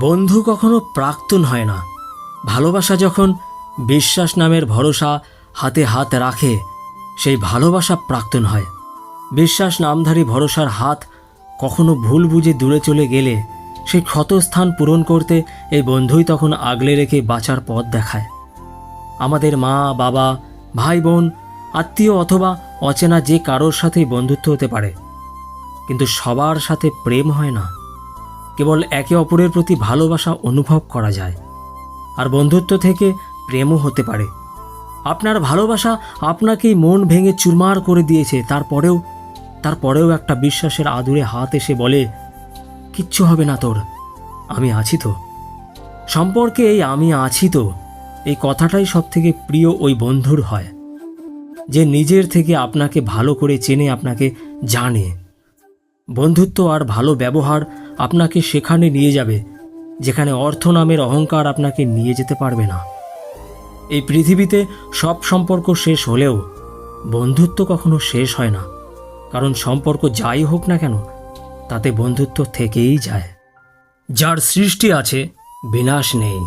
বন্ধু কখনো প্রাক্তন হয় না। ভালোবাসা যখন বিশ্বাস নামের ভরসা হাতে হাত রাখে, সেই ভালোবাসা প্রাক্তন হয়। বিশ্বাস নামধারী ভরসার হাত কখনো ভুল বুঝে দূরে চলে গেলে, সেই ক্ষতস্থান পূরণ করতে এই বন্ধুই তখন আগলে রেখে বাঁচার পথ দেখায়। আমাদের মা, বাবা, ভাই, বোন, আত্মীয় অথবা অচেনা যে কারোর সাথেই বন্ধুত্ব হতে পারে। কিন্তু সবার সাথে প্রেম হয় না। কেবল একে অপরের প্রতি ভালোবাসা অনুভব করা যায়। আর বন্ধুত্ব থেকে প্রেমও হতে পারে। আপনার ভালোবাসা আপনাকেই মন ভেঙে চুরমার করে দিয়েছে, তারপরেও তারপরেও একটা বিশ্বাসের আদুরে হাত এসে বলে, কিচ্ছু হবে না তোর, আমি আছি তো। সম্পর্কে এই আমি আছি তো, এই কথাটাই সব থেকে প্রিয় ওই বন্ধুর হয়। যে নিজের থেকে আপনাকে ভালো করে চেনে, আপনাকে জানে। বন্ধুত্ব আর ভালো ব্যবহার আপনাকে সেখানে নিয়ে যাবে, যেখানে অর্থ নামের অহংকার আপনাকে নিয়ে যেতে পারবে না। এই পৃথিবীতে সব সম্পর্ক শেষ হলেও বন্ধুত্ব কখনো শেষ হয় না, কারণ সম্পর্ক যাই হোক না কেন, তাতে বন্ধুত্ব থেকেই যায়। যার সৃষ্টি আছে, বিনাশ নেই।